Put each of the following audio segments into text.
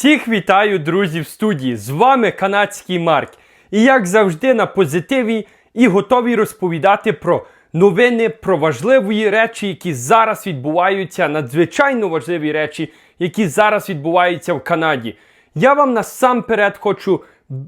Всіх вітаю, друзі, в студії. З вами канадський Марк. І як завжди на позитиві і готові розповідати про новини, про важливі речі, які зараз відбуваються, надзвичайно важливі речі, які зараз відбуваються в Канаді. Я вам насамперед хочу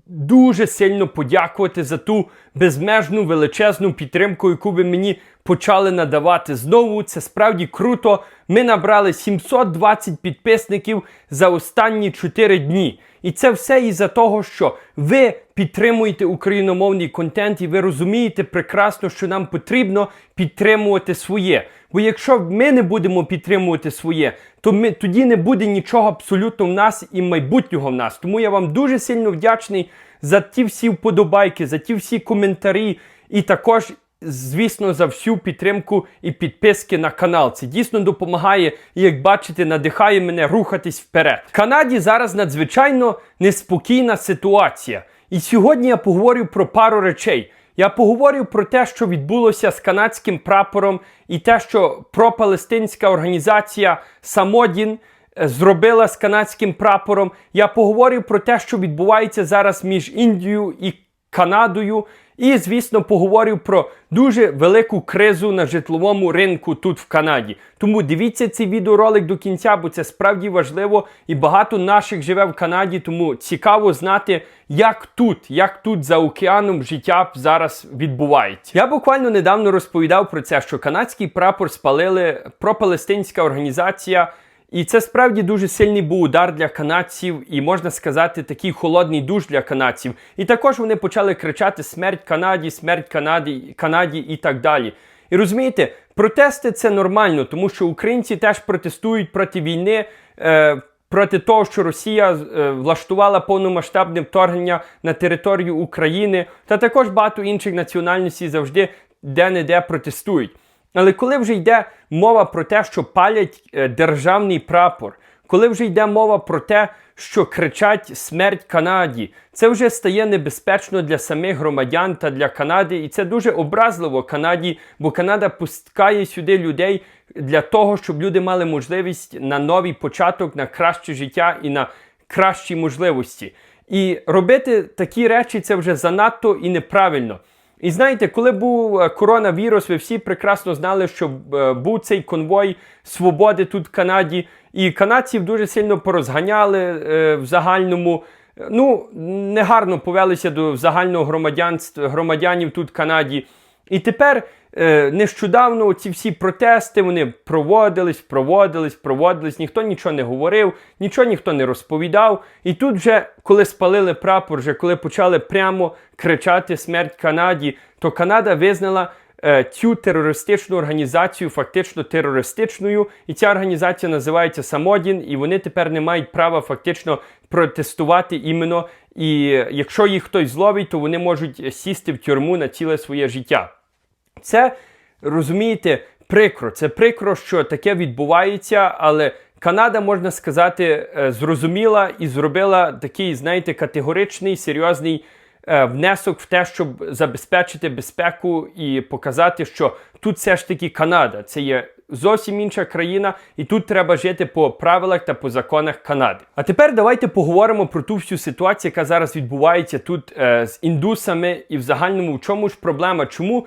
дуже сильно подякувати за ту безмежну величезну підтримку, яку ви мені почали надавати. Знову це справді круто. Ми набрали 720 підписників за останні 4 дні. І це все із-за того, що ви підтримуєте україномовний контент, і ви розумієте прекрасно, що нам потрібно підтримувати своє. Бо якщо ми не будемо підтримувати своє, то ми тоді не буде нічого абсолютно в нас і майбутнього в нас. Тому я вам дуже сильно вдячний за ті всі вподобайки, за ті всі коментарі, і також. Звісно, за всю підтримку і підписки на канал. Це дійсно допомагає і, як бачите, надихає мене рухатись вперед. В Канаді зараз надзвичайно неспокійна ситуація. І сьогодні я поговорю про пару речей. Я поговорю про те, що відбулося з канадським прапором, і те, що пропалестинська організація Самодін зробила з канадським прапором. Я поговорю про те, що відбувається зараз між Індією і Канадою. І, звісно, поговорю про дуже велику кризу на житловому ринку тут в Канаді. Тому дивіться цей відеоролик до кінця, бо це справді важливо. І багато наших живе в Канаді, тому цікаво знати, як тут, як тут за океаном життя зараз відбувається. Я буквально недавно розповідав про це, що канадський прапор спалили пропалестинська організація. І це справді дуже сильний був удар для канадців, і можна сказати, такий холодний душ для канадців. І також вони почали кричати Смерть Канаді, смерть Канаді, Канаді і так далі. І розумієте, протести це нормально, тому що українці теж протестують проти війни. Е, Проти того, що Росія е, влаштувала повномасштабне вторгнення на територію України, та також багато інших національностей завжди де-не-де протестують. Але коли вже йде мова про те, що палять е, державний прапор, коли вже йде мова про те, що кричать смерть Канаді, це вже стає небезпечно для самих громадян та для Канади, і це дуже образливо Канаді, бо Канада пускає сюди людей для того, щоб люди мали можливість на новий початок, на краще життя і на кращі можливості. І робити такі речі це вже занадто і неправильно. І знаєте, коли був е, коронавірус, ви всі прекрасно знали, що е, був цей конвой свободи тут в Канаді, і канадців дуже сильно порозганяли е, в загальному. Ну, негарно повелися до загального громадянства громадянів тут в Канаді. І тепер нещодавно ці всі протести вони проводились, проводились, проводились, ніхто нічого не говорив, нічого ніхто не розповідав. І тут вже, коли спалили прапор, вже коли почали прямо кричати Смерть Канаді, то Канада визнала. е, Цю терористичну організацію фактично терористичною, і ця організація називається Самодін, і вони тепер не мають права фактично протестувати іменно. І якщо їх хтось зловить, то вони можуть сісти в тюрму на ціле своє життя. Це розумієте, прикро. Це прикро, що таке відбувається, але Канада, можна сказати, е, зрозуміла і зробила такий, знаєте, категоричний, серйозний е, внесок в те, щоб забезпечити безпеку і показати, що тут все ж таки Канада. Це є зовсім інша країна, і тут треба жити по правилах та по законах Канади. А тепер давайте поговоримо про ту всю ситуацію, яка зараз відбувається тут е, з індусами, і в загальному в чому ж проблема, чому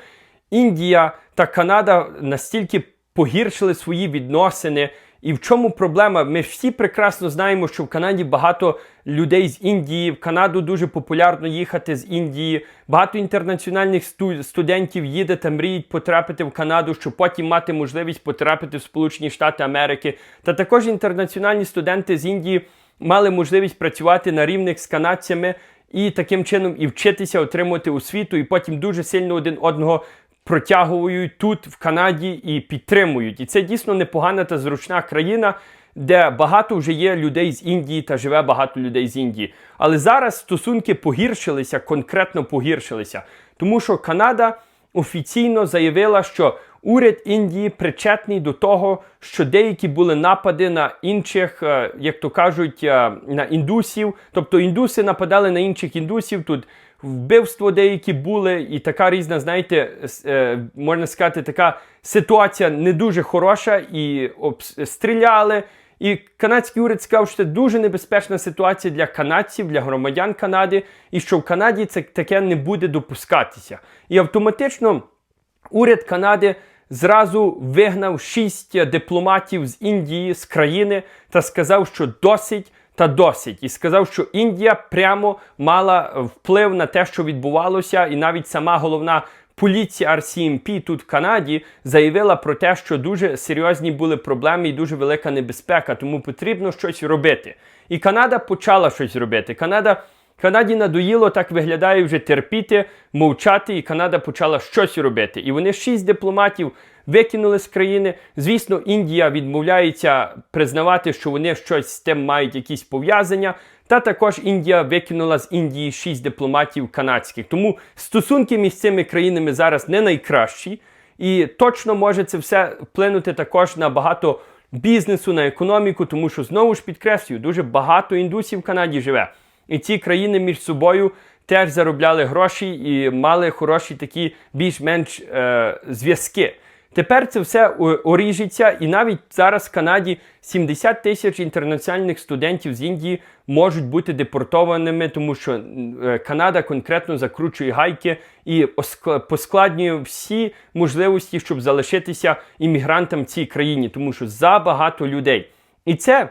Індія та Канада настільки погіршили свої відносини. І в чому проблема? Ми всі прекрасно знаємо, що в Канаді багато людей з Індії, в Канаду дуже популярно їхати з Індії. Багато інтернаціональних студентів їде та мріють потрапити в Канаду, щоб потім мати можливість потрапити в Сполучені Штати Америки. Та також інтернаціональні студенти з Індії мали можливість працювати на рівних з канадцями і таким чином і вчитися отримувати освіту, і потім дуже сильно один одного протягують тут, в Канаді, і підтримують. І це дійсно непогана та зручна країна, де багато вже є людей з Індії та живе багато людей з Індії. Але зараз стосунки погіршилися, конкретно погіршилися, тому що Канада офіційно заявила, що уряд Індії причетний до того, що деякі були напади на інших, е, як то кажуть, е, на індусів. Тобто індуси нападали на інших індусів. Тут вбивство деякі були, і така різна, знаєте, е, можна сказати, така ситуація не дуже хороша, і стріляли. І канадський уряд сказав, що це дуже небезпечна ситуація для канадців, для громадян Канади, і що в Канаді це таке не буде допускатися. І автоматично уряд Канади зразу вигнав шість дипломатів з Індії з країни та сказав, що досить. Та досить, і сказав, що Індія прямо мала вплив на те, що відбувалося, і навіть сама головна поліція RCMP тут в Канаді заявила про те, що дуже серйозні були проблеми і дуже велика небезпека, тому потрібно щось робити. І Канада почала щось робити. Канада. Канаді надоїло так виглядає вже терпіти, мовчати, і Канада почала щось робити. І вони шість дипломатів викинули з країни. Звісно, Індія відмовляється признавати, що вони щось з тим мають якісь пов'язання. Та також Індія викинула з Індії шість дипломатів канадських. Тому стосунки між цими країнами зараз не найкращі, і точно може це все вплинути також на багато бізнесу, на економіку, тому що знову ж підкреслюю, дуже багато індусів в Канаді живе. І ці країни між собою теж заробляли гроші і мали хороші такі більш-менш е, зв'язки. Тепер це все оріжеться, і навіть зараз в Канаді 70 тисяч інтернаціональних студентів з Індії можуть бути депортованими, тому що е, Канада конкретно закручує гайки і поскладнює всі можливості, щоб залишитися іммігрантам в цій країні, тому що забагато людей. І це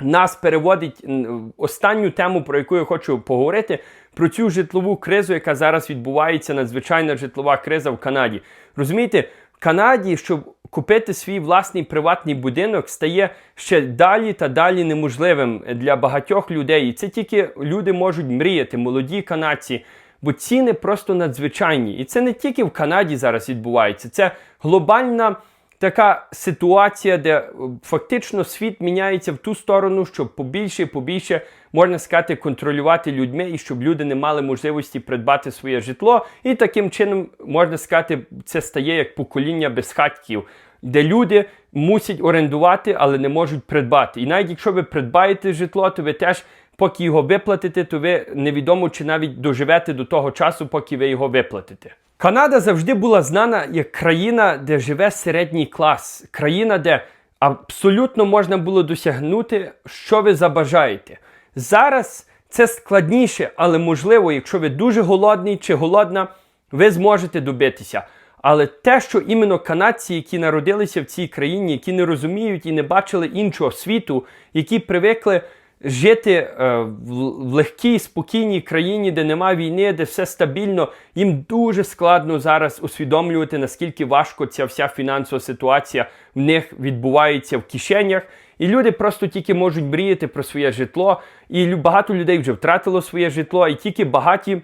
нас переводить в останню тему, про яку я хочу поговорити, про цю житлову кризу, яка зараз відбувається, надзвичайна житлова криза в Канаді. Розумієте, Канаді, щоб купити свій власний приватний будинок, стає ще далі та далі неможливим для багатьох людей. І це тільки люди можуть мріяти, молоді канадці. Бо ціни просто надзвичайні. І це не тільки в Канаді зараз відбувається, це глобальна така ситуація, де е, фактично світ міняється в ту сторону, щоб побільше і побільше можна сказати контролювати людьми і щоб люди не мали можливості придбати своє житло. І таким чином можна сказати, це стає як покоління безхатків. Де люди мусять орендувати, але не можуть придбати. І навіть якщо ви придбаєте житло, то ви теж, поки його виплатите, то ви невідомо чи навіть доживете до того часу, поки ви його виплатите. Канада завжди була знана як країна, де живе середній клас, країна, де абсолютно можна було досягнути, що ви забажаєте. Зараз це складніше, але можливо, якщо ви дуже голодний чи голодна, ви зможете добитися. Але те, що іменно канадці, які народилися в цій країні, які не розуміють і не бачили іншого світу, які привикли жити е, в легкій, спокійній країні, де немає війни, де все стабільно, їм дуже складно зараз усвідомлювати, наскільки важко ця вся фінансова ситуація в них відбувається в кишенях. І люди просто тільки можуть мріяти про своє житло. І багато людей вже втратило своє житло, і тільки багаті,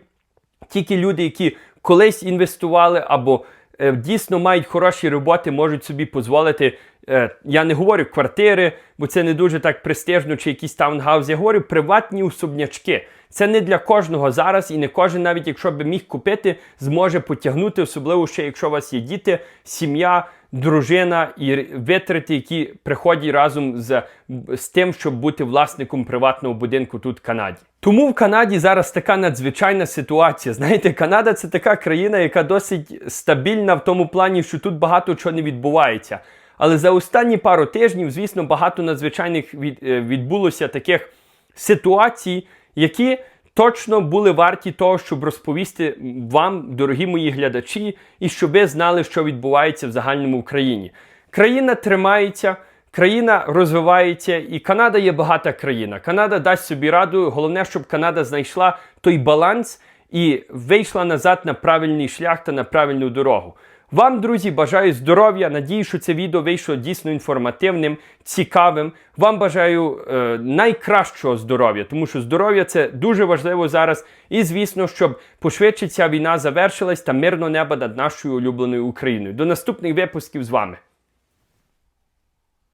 тільки люди, які колись інвестували або дійсно мають хороші роботи, можуть собі дозволити Е, я не говорю квартири, бо це не дуже так престижно, чи якісь таунгаус. Я говорю приватні особнячки. Це не для кожного зараз, і не кожен, навіть якщо би міг купити, зможе потягнути, особливо ще якщо у вас є діти, сім'я, дружина і витрати, які приходять разом з, з тим, щоб бути власником приватного будинку тут в Канаді. Тому в Канаді зараз така надзвичайна ситуація. Знаєте, Канада це така країна, яка досить стабільна в тому плані, що тут багато чого не відбувається. Але за останні пару тижнів, звісно, багато надзвичайних від, е, відбулося таких ситуацій, які точно були варті того, щоб розповісти вам, дорогі мої глядачі, і щоб ви знали, що відбувається в загальному в країні. Країна тримається. Країна розвивається, і Канада є багата країна. Канада дасть собі раду. Головне, щоб Канада знайшла той баланс і вийшла назад на правильний шлях та на правильну дорогу. Вам, друзі, бажаю здоров'я. Надію, що це відео вийшло дійсно інформативним, цікавим. Вам бажаю е, найкращого здоров'я, тому що здоров'я це дуже важливо зараз. І, звісно, щоб пошвидше ця війна завершилась та мирно небо над нашою улюбленою Україною. До наступних випусків з вами.